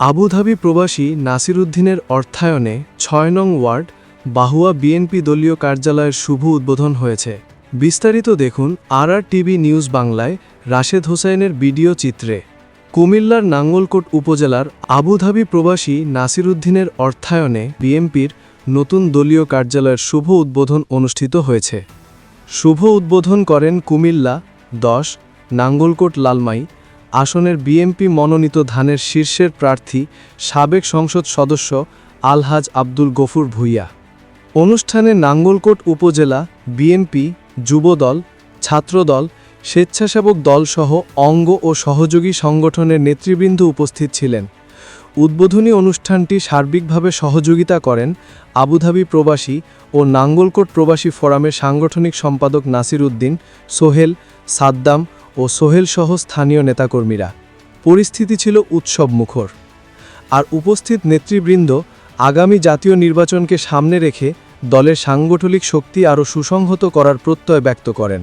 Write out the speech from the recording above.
Abu Dhabi প্রবাসী নাসিরুদ্দিনের অর্থায়নে ছয় নং ওয়ার্ড, বাহুয়া বিএনপি দলীয় কার্যালয়ের শুভ উদ্বোধন হয়েছে। বিস্তারিত দেখুন আর টিভি নিউজ বাংলায় রাশেদ হোসাইনের ভিডিও চিত্রে। কুমিল্লার নাঙ্গলকোট উপজেলার আবুধাবি প্রবাসী নাসিরুদ্দিনের অর্থায়নে বিএনপির নতুন দলীয় কার্যালয়ের শুভ উদ্বোধন অনুষ্ঠিত হয়েছে। শুভ উদ্বোধন করেন কুমিল্লা দশ, নাঙ্গলকোট লালমাই আসনের বিএমপি মনোনীত ধানের শীর্ষের প্রার্থী সাবেক সংসদ সদস্য আলহাজ আব্দুল গফুর ভুইয়া। অনুষ্ঠানে নাঙ্গলকোট উপজেলা বিএনপি, যুবদল, ছাত্রদল, স্বেচ্ছাসেবক দলসহ অঙ্গ ও সহযোগী সংগঠনের নেতৃবৃন্দ উপস্থিত ছিলেন। উদ্বোধনী অনুষ্ঠানটি সার্বিকভাবে সহযোগিতা করেন আবুধাবি প্রবাসী ও নাঙ্গলকোট প্রবাসী ফোরামের সাংগঠনিক সম্পাদক নাসির উদ্দিন, সোহেল সাদ্দাম ও সোহেলসহ স্থানীয় নেতাকর্মীরা। পরিস্থিতি ছিল উৎসব মুখর। আর উপস্থিত নেতৃবৃন্দ আগামী জাতীয় নির্বাচনকে সামনে রেখে দলের সাংগঠনিক শক্তি আরও সুসংহত করার প্রত্যয় ব্যক্ত করেন।